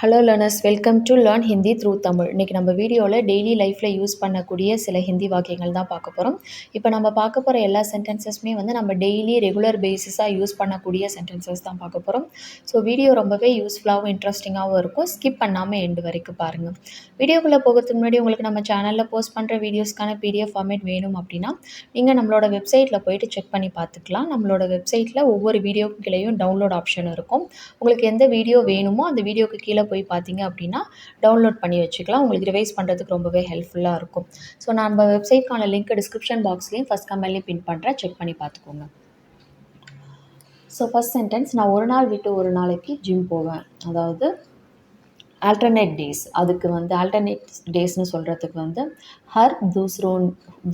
Hello learners welcome to learn Hindi through Tamil இன்றைக்கி நம்ம வீடியோவில் டெய்லி லைஃப்பில் யூஸ் பண்ணக்கூடிய சில ஹிந்தி வாக்கியங்கள் தான் பார்க்க போகிறோம் இப்போ நம்ம பார்க்க போகிற எல்லா சென்டென்சஸுமே வந்து நம்ம டெய்லி ரெகுலர் பேசிஸாக யூஸ் பண்ணக்கூடிய சென்டென்சஸ் தான் பார்க்க போகிறோம் ஸோ வீடியோ ரொம்பவே யூஸ்ஃபுல்லாகவும் இன்ட்ரெஸ்டிங்காகவும் இருக்கும். ஸ்கிப் பண்ணாமல் எண்டு வரைக்கும் பாருங்கள் வீடியோக்குள்ளே போகிறதுக்கு முன்னாடி உங்களுக்கு நம்ம சேனலில் போஸ்ட் பண்ணுற வீடியோஸ்க்கான பிடிஎஃப் ஃபார்மேட் வேணும் அப்படின்னா நீங்கள் நம்மளோட வெப்சைட்டில் போயிட்டு செக் பண்ணி பார்த்துக்கலாம். நம்மளோட வெப்சைட்டில் ஒவ்வொரு வீடியோக்கு கீழேயும் டவுன்லோட் ஆப்ஷன் இருக்கும். உங்களுக்கு எந்த வீடியோ வேணுமோ அந்த வீடியோக்கு கீழே போய் பார்த்தீங்க அப்படின்னா டவுன்லோட் பண்ணி வச்சுக்கலாம். உங்களுக்கு ரிவைஸ் பண்ணுறதுக்கு ரொம்பவே ஹெல்ப்ஃபுல்லாக இருக்கும். ஸோ நான் நம்ம வெப்சைட்க்கான லிங்க் டிஸ்கிரிப்ஷன் பாக்ஸ்லேயும் ஃபஸ்ட் கமெண்ட்லேயும் பின் பண்ணுறேன் செக் பண்ணி பார்த்துக்கோங்க. ஸோ ஃபஸ்ட் சென்டென்ஸ் நான் ஒரு நாள் விட்டு ஒரு நாளைக்கு ஜிம் போவேன். அதாவது ஆல்டர்னேட் டேஸ் அதுக்கு வந்து ஆல்டர்னேட் டேஸ்னு சொல்கிறதுக்கு வந்து ஹர் தூஸ்ரோ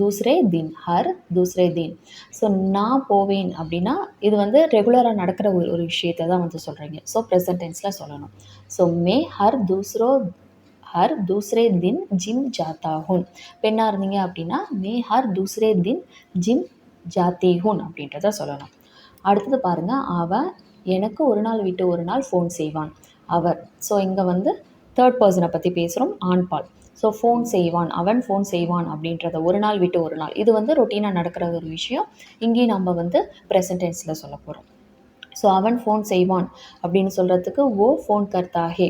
தூஸ்ரே தின். ஹர் தூஸ்ரே தின். ஸோ நான் போவேன் அப்படின்னா இது வந்து ரெகுலராக நடக்கிற ஒரு ஒரு விஷயத்தை தான் வந்து சொல்கிறீங்க ஸோ ப்ரெசன்ட் டென்ஸில் சொல்லணும். ஸோ மே ஹர் தூஸ்ரோ ஹர் தூஸ்ரே தின் ஜிம் ஜாத்தாகும் பெண்ணாக இருந்தீங்க அப்படின்னா மே ஹர் தூஸ்ரே தின் ஜிம் ஜாத்தேகுன் அப்படின்றத சொல்லணும். அடுத்தது பாருங்கள் அவன் எனக்கு ஒரு நாள் விட்டு ஒரு நாள் ஃபோன் செய்வான். அவர். ஸோ இங்கே வந்து தேர்ட் பர்சனை பற்றி பேசுகிறோம் ஆண்பால் ஸோ ஃபோன் செய்வான் அவன் ஃபோன் செய்வான் அப்படின்றத ஒரு நாள் விட்டு ஒரு நாள். இது வந்து ரொட்டீனாக நடக்கிற ஒரு விஷயம். இங்கேயும் நம்ம வந்து ப்ரெசன்டென்ஸில் சொல்ல போகிறோம் ஸோ அவன் ஃபோன் செய்வான் அப்படின்னு சொல்கிறதுக்கு ஓ ஃபோன் கர்த்தாகே.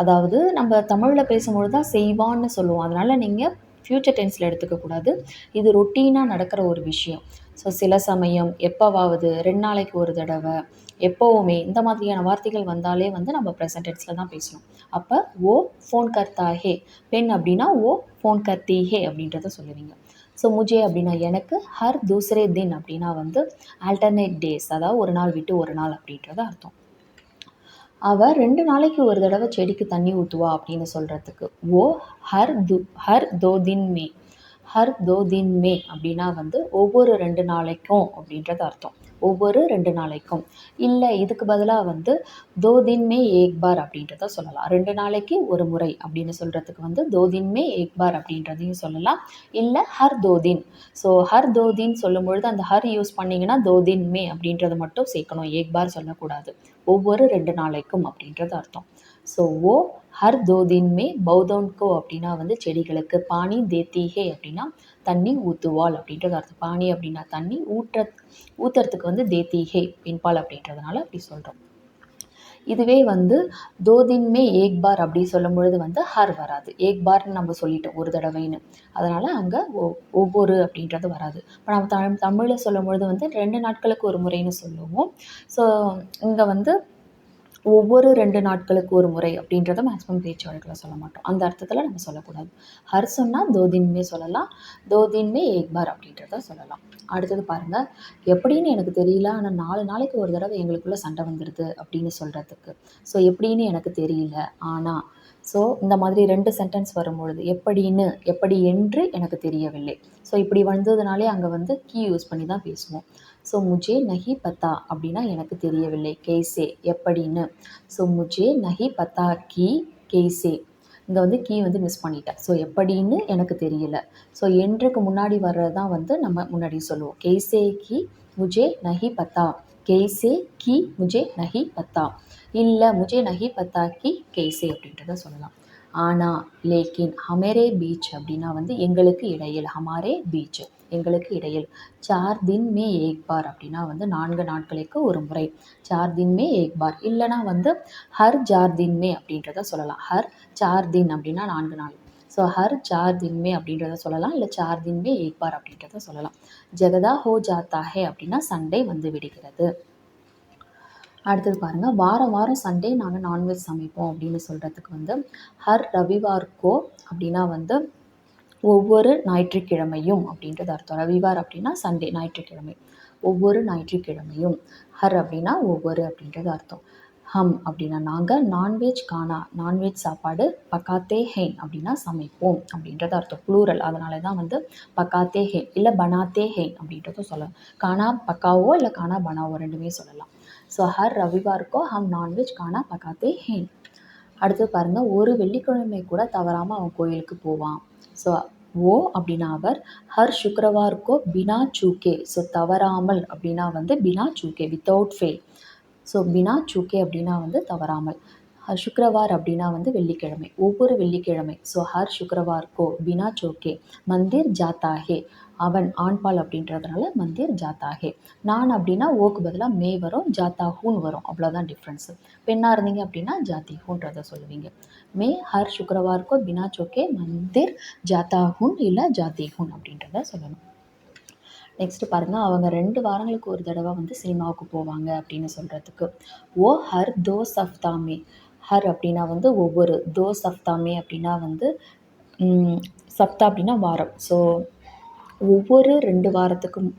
அதாவது நம்ம தமிழில் பேசும்பொழுது தான் செய்வான்னு சொல்லுவோம். அதனால் நீங்கள் ஃப்யூச்சர் டென்ஸில் எடுத்துக்கக்கூடாது இது ரொட்டீனாக நடக்கிற ஒரு விஷயம். ஸோ சில சமயம் எப்போவாவது ரெண்டு நாளைக்கு ஒரு தடவை எப்போவுமே இந்த மாதிரியான வார்த்தைகள் வந்தாலே வந்து நம்ம ப்ரெசன்ட் டென்ஸில் தான் பேசணும் அப்போ ஓ ஃபோன் கர்த்தா ஹே பெண் அப்படின்னா ஓ ஃபோன் கர்த்தி ஹே அப்படின்றத சொல்லுவீங்க. ஸோ முஜே அப்படின்னா எனக்கு ஹர் தூசரே தின் அப்படின்னா வந்து ஆல்டர்னேட் டேஸ் அதாவது ஒரு நாள் விட்டு ஒரு நாள் அப்படின்றத அர்த்தம். அவள் ரெண்டு நாளைக்கு ஒரு தடவை செடிக்கு தண்ணி ஊற்றுவா அப்படின்னு சொல்கிறதுக்கு ஓ ஹர் து ஹர் தோ தின் மே ஹர் தோ தின் மே அப்படின்னா வந்து ஒவ்வொரு ரெண்டு நாளைக்கும் அப்படின்றது அர்த்தம். ஒவ்வொரு ரெண்டு நாளைக்கும். இல்லை இதுக்கு பதிலாக வந்து தோ தின் மே ஏக் பார் அப்படின்றத சொல்லலாம். ரெண்டு நாளைக்கு ஒரு முறை அப்படின்னு சொல்கிறதுக்கு வந்து தோ தின் மே ஏக் பார் அப்படின்றதையும் சொல்லலாம். இல்லை ஹர் தோ தின். ஸோ ஹர் தோ தின் சொல்லும் பொழுது அந்த ஹர் யூஸ் பண்ணிங்கன்னா தோ தின் மே அப்படின்றத மட்டும் சேர்க்கணும். ஏக் பார் சொல்லக்கூடாது. ஒவ்வொரு ரெண்டு நாளைக்கும் அப்படின்றது அர்த்தம். ஸோ ஓ ஹர் தோ தின் பௌதோன்கோ அப்படின்னா வந்து செடிகளுக்கு பானி தேத்திஹே அப்படின்னா தண்ணி ஊற்றுவாள் அப்படின்றது அர்த்தம். பானி அப்படின்னா தண்ணி ஊற்ற ஊற்றுறதுக்கு வந்து தேத்திஹே பின்பால் அப்படின்றதுனால அப்படி சொல்கிறோம் இதுவே வந்து தோதின்மே ஏக் பார் அப்படி சொல்லும் பொழுது வந்து ஹர் வராது. ஏக் பார்னு நம்ம சொல்லிட்டோம் ஒரு தடவைன்னு. அதனால் அங்கே ஒ ஒவ்வொரு அப்படின்றது வராது. இப்போ நம்ம தமிழ் தமிழில் சொல்லும் பொழுது வந்து ரெண்டு நாட்களுக்கு ஒரு முறைன்னு சொல்லுவோம். ஸோ இங்கே வந்து ஒவ்வொரு ரெண்டு நாட்களுக்கு ஒரு முறை அப்படின்றத மேக்ஸிமம் பேச்சு வழக்கில் சொல்ல மாட்டோம். அந்த அர்த்தத்தில் நம்ம சொல்லக்கூடாது. ஹர் சொன்னால் தோ தின்மே சொல்லலாம். தோ தின்மே ஏக் பார் அப்படின்றத சொல்லலாம். அடுத்தது பாருங்கள் எப்படின்னு எனக்கு தெரியல ஆனால் நாலு நாளைக்கு ஒரு தடவை எங்களுக்குள்ளே சண்டை வந்துடுது அப்படின்னு சொல்கிறதுக்கு ஸோ எப்படின்னு எனக்கு தெரியல ஆனால் ஸோ இந்த மாதிரி ரெண்டு சென்டென்ஸ் வரும்பொழுது எப்படின்னு எப்படி என்று எனக்கு தெரியவில்லை. ஸோ இப்படி வந்ததுனாலே அங்கே வந்து கீ யூஸ் பண்ணி தான் பேசுவோம். ஸோ முஜே நஹி பத்தா அப்படின்னா எனக்கு தெரியவில்லை. கேசே எப்படின்னு? ஸோ முஜே நஹி பத்தா கீ கேசே இங்கே வந்து கீ வந்து மிஸ் பண்ணிட்டேன். ஸோ எப்படின்னு எனக்கு தெரியல. ஸோ என்றுக்கு முன்னாடி வர்றது தான் வந்து நம்ம முன்னாடி சொல்லுவோம். கேசே கி முஜே நஹி பத்தா. கேசே கி முஜே நஹி பத்தா. இல்லை முஜே நஹி பத்தா கி கேசே அப்படின்றத சொல்லலாம். ஆனா லேக்கின் ஹமேரே பீச் அப்படின்னா வந்து எங்களுக்கு இடையில் ஹமாரே பீச் எங்களுக்கு இடையில். சார் தின் மே ஏக் பார் அப்படின்னா வந்து நான்கு நாட்களுக்கு ஒரு முறை. சார் தின் மே ஏக் பார் இல்லைனா வந்து ஹர் ஜார் தின் மே அப்படின்றத சொல்லலாம். ஹர் சார் தின் அப்படின்னா நான்கு நாள். ஸோ ஹர் சார் தின் மே அப்படின்றத சொல்லலாம். இல்லை சார் தின் மே ஏக் பார் அப்படின்றத சொல்லலாம். ஜெகதா ஹோ ஜாத்தா ஹே அப்படின்னா சண்டே வந்து விடுகிறது. அடுத்தது பாருங்கள் வாரம் வாரம் சண்டே நாங்கள் நான்வெஜ் சமைப்போம் அப்படின்னு சொல்கிறதுக்கு வந்து ஹர் ரவிவார்க்கோ அப்படின்னா வந்து ஒவ்வொரு ஞாயிற்றுக்கிழமையும் அப்படின்றது அர்த்தம். ரவிவார் அப்படின்னா சண்டே ஞாயிற்றுக்கிழமை. ஒவ்வொரு ஞாயிற்றுக்கிழமையும். ஹர் அப்படின்னா ஒவ்வொரு அப்படின்றது அர்த்தம். ஹம் அப்படின்னா நாங்கள் நான்வெஜ் கானா நான்வெஜ் சாப்பாடு பக்காத்தே ஹெயின் அப்படின்னா சமைப்போம் அப்படின்றது அர்த்தம். ப்ளூரல் அதனால தான் வந்து பக்காத்தே ஹெயின் இல்லை பனாத்தே ஹெயின் அப்படின்றதும் சொல்லலாம். கானா பக்காவோ இல்லை கானா பனாவோ ரெண்டுமே சொல்லலாம். ஸோ ஹர் ரவிவாருக்கோ ஹம் நான்வெஜ் காணா பக்காத்தே ஹேன் அடுத்து பாருங்கள் ஒரு வெள்ளிக்கிழமை கூட தவறாமல் அவன் கோயிலுக்கு போவான். ஸோ ஓ அப்படின்னா அவர் ஹர் சுக்ரவாருக்கோ பினா சூக்கே ஸோ தவறாமல் அப்படின்னா வந்து பினா சூக்கே வித்தவுட் ஃபெயில் ஸோ பினா சூக்கே அப்படின்னா வந்து தவறாமல். ஹர் அப்படின்னா வந்து வெள்ளிக்கிழமை. ஒவ்வொரு வெள்ளிக்கிழமை. ஸோ ஹர் சுக்கரவார்க்கோ பினா சோக்கே மந்திர் ஜாத்தாஹே அவன் ஆண்பால் அப்படின்றதுனால மந்திர் ஜாத்தாகே. நான் அப்படின்னா ஓக்கு பதிலாக மே வரும் ஜாத்தாஹூன் வரும். அவ்வளோதான் டிஃப்ரென்ஸு பெண்ணாக இருந்தீங்க அப்படின்னா ஜாத்திஹூன்றதை சொல்லுவீங்க. மே ஹர் சுக்ரவார் பினா சோக்கே மந்திர் ஜாத்தாஹூன் இல்லை ஜாத்திஹூன் அப்படின்றத சொல்லணும். நெக்ஸ்ட்டு பாருங்கள் அவங்க ரெண்டு வாரங்களுக்கு ஒரு தடவை வந்து சினிமாவுக்கு போவாங்க அப்படின்னு சொல்கிறதுக்கு ஓ ஹர் தோ சஃப்தாமே. ஹர் அப்படின்னா வந்து ஒவ்வொரு தோ சஃப்தாமே அப்படின்னா வந்து சப்தா அப்படின்னா வாரம். ஸோ ஒவ்வொரு ரெண்டு வாரத்துக்கும்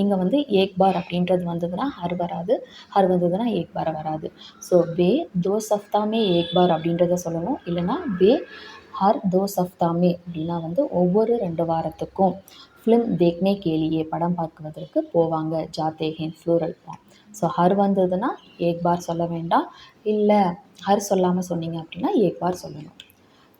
இங்கே வந்து ஏக் பார் அப்படின்றது வந்ததுன்னா ஹர் வராது. ஹர் வந்ததுன்னா ஏக் பார் வராது. ஸோ வே தோ சஃப்தாமே ஏக் பார் அப்படின்றத சொல்லணும். இல்லைன்னா வே ஹர் தோ சஃப்தாமே அப்படின்னா வந்து ஒவ்வொரு ரெண்டு வாரத்துக்கும் ஃபிலிம் தேக்னே கேலியே படம் பார்க்குவதற்கு போவாங்க. ஜாத்தேகேன் ஃப்ளூரல் ஃபார்ம். ஸோ ஹர் வந்ததுன்னா ஏக் பார் சொல்ல வேண்டாம். இல்லை ஹர் சொல்லாமல் சொன்னீங்க அப்படின்னா ஏக் பார் சொல்லணும்.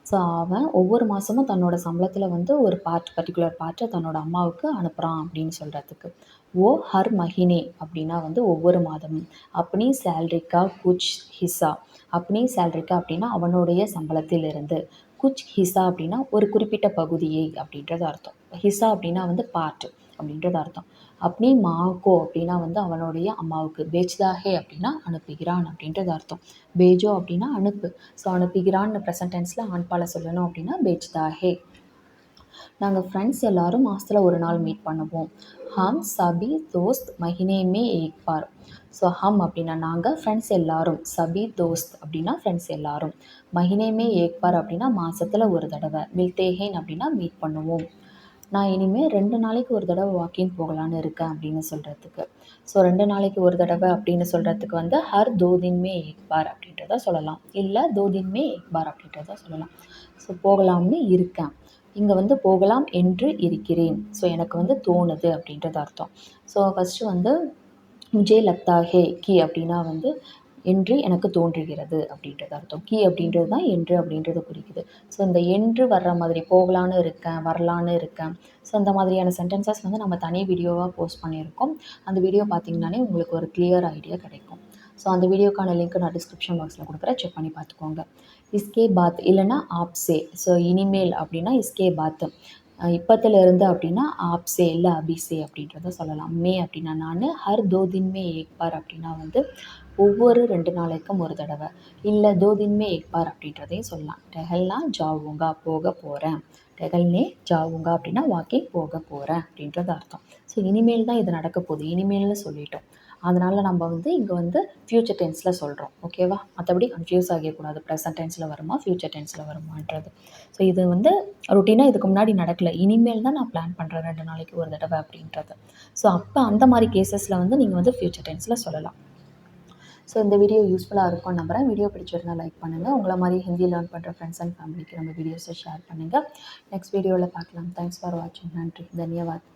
ஸோ அவன் ஒவ்வொரு மாதமும் தன்னோட சம்பளத்தில் வந்து ஒரு பார்ட் பர்டிகுலர் பார்ட்டை தன்னோட அம்மாவுக்கு அனுப்புகிறான் அப்படின்னு சொல்கிறதுக்கு ஓ ஹர் மஹினே அப்படின்னா வந்து ஒவ்வொரு மாதமும். அப்பனி சேல்ரிக்கா குச் ஹிஸ்ஸா அப்பனி சேல்ரிக்கா அப்படின்னா அவனுடைய சம்பளத்திலிருந்து. குச் ஹிஸா அப்படின்னா ஒரு குறிப்பிட்ட பகுதியை அப்படின்றது அர்த்தம். ஹிஸ்ஸா அப்படின்னா வந்து பார்ட் அப்படின்றது அர்த்தம். அப்படி மாக்கோ அப்படின்னா வந்து அவனுடைய அம்மாவுக்கு. பேச்தாஹே அப்படின்னா அனுப்புகிறான் அப்படின்றது அர்த்தம். பேஜோ அப்படின்னா அனுப்பு. ஸோ அனுப்புகிறான்னு ப்ரெசன்ட் டென்ஸில் ஆண்பால சொல்லணும் அப்படின்னா பேச்தாஹே நாங்கள் ஃப்ரெண்ட்ஸ் எல்லாரும் மாதத்தில் ஒரு நாள் மீட் பண்ணுவோம். ஹம் சபி தோஸ்த் மஹினே மே ஏக் பார். ஸோ ஹம் அப்படின்னா நாங்கள் ஃப்ரெண்ட்ஸ் எல்லாரும். சபி தோஸ்த் அப்படின்னா ஃப்ரெண்ட்ஸ் எல்லாரும். மஹினே மே ஏக் பார் அப்படின்னா மாதத்தில் ஒரு தடவை. மில்தேஹேன் அப்படின்னா மீட் பண்ணுவோம். நான் இனிமேல் ரெண்டு நாளைக்கு ஒரு தடவை வாக்கிங் போகலான்னு இருக்கேன் அப்படின்னு சொல்கிறதுக்கு ஸோ ரெண்டு நாளைக்கு ஒரு தடவை அப்படின்னு சொல்கிறதுக்கு வந்து ஹர் தோ தின்மே ஏக் பார் அப்படின்றத சொல்லலாம். இல்லை தோ தின்மே ஏக் பார் அப்படின்றத சொல்லலாம். ஸோ போகலாம்னு இருக்கேன். இங்கே வந்து போகலாம் என்று இருக்கிறேன். ஸோ எனக்கு வந்து தோணுது அப்படின்றது அர்த்தம். ஸோ ஃபஸ்ட்டு வந்து முஜே லக்தா ஹே கி அப்படின்னா வந்து என்று எனக்கு தோன்றுகிறது அப்படின்றது அர்த்தம். கி அப்படின்றது தான் என்று அப்படின்றத குறிக்குது. ஸோ இந்த என்று வர்ற மாதிரி போகலான்னு இருக்கேன் வரலான்னு இருக்கேன். ஸோ அந்த மாதிரியான சென்டென்சஸ் வந்து நம்ம தனி வீடியோவாக போஸ்ட் பண்ணியிருக்கோம். அந்த வீடியோ பார்த்தீங்கன்னாலே உங்களுக்கு ஒரு கிளியர் ஐடியா கிடைக்கும். ஸோ அந்த வீடியோக்கான லிங்க் நான் டிஸ்கிரிப்ஷன் பாக்ஸில் கொடுக்குறேன். செக் பண்ணி பார்த்துக்கோங்க. இஸ்கே பாத் இல்லைன்னா ஆப்சே. ஸோ இனிமேல் அப்படின்னா இஸ்கே பாத் இப்போத்துலேருந்து அப்படின்னா ஆப்சே இல்லை அபிசே அப்படின்றத சொல்லலாம். மே அப்படின்னா நான் ஹர் தோ தின் மே ஏக் பார் அப்படின்னா வந்து ஒவ்வொரு ரெண்டு நாளைக்கும் ஒரு தடவை. இல்லை தோ தின் பார் அப்படின்றதையும் சொல்லலாம். டெஹல்னா ஜாவுங்கா போக போகிறேன் டெகல்னே ஜாவுங்கா அப்படின்னா வாக்கிங் போக போகிறேன் அப்படின்றது அர்த்தம். ஸோ இனிமேல் தான் இது நடக்க போகுது. இனிமேல்னு சொல்லிட்டோம். அதனால் நம்ம வந்து இங்கே வந்து ஃப்யூச்சர் டென்ஸில் சொல்கிறோம் ஓகேவா மற்றபடி கன்ஃபியூஸ் ஆகியக்கூடாது. ப்ரெசன்ட் டென்ஸில் வருமா ஃப்யூச்சர் டென்ஸில் வருமான்றது. ஸோ இது வந்து ரொட்டீனாக இதுக்கு முன்னாடி நடக்கலை. இனிமேல் தான் நான் பிளான் பண்ணுறேன் ரெண்டு நாளைக்கு ஒரு தடவை அப்படின்றது. ஸோ அப்போ அந்த மாதிரி கேசஸில் வந்து நீங்கள் வந்து ஃப்யூச்சர் டென்ஸில் சொல்லலாம். ஸோ இந்த வீடியோ யூஸ்ஃபுல்லாக இருக்கும்னு நம்புகிறேன் வீடியோ பிடிச்சிருந்தால் லைக் பண்ணுங்கள் உங்களை மாதிரி ஹிந்தி லேர்ன் பண்ணுற ஃப்ரெண்ட்ஸ் அண்ட் ஃபேமிலிக்கு நம்ம வீடியோஸை ஷேர் பண்ணுங்கள் நெக்ஸ்ட் வீடியோவில் பார்க்கலாம். தேங்க்ஸ் ஃபார் வாட்சிங் நன்றி. தன்யவாத்.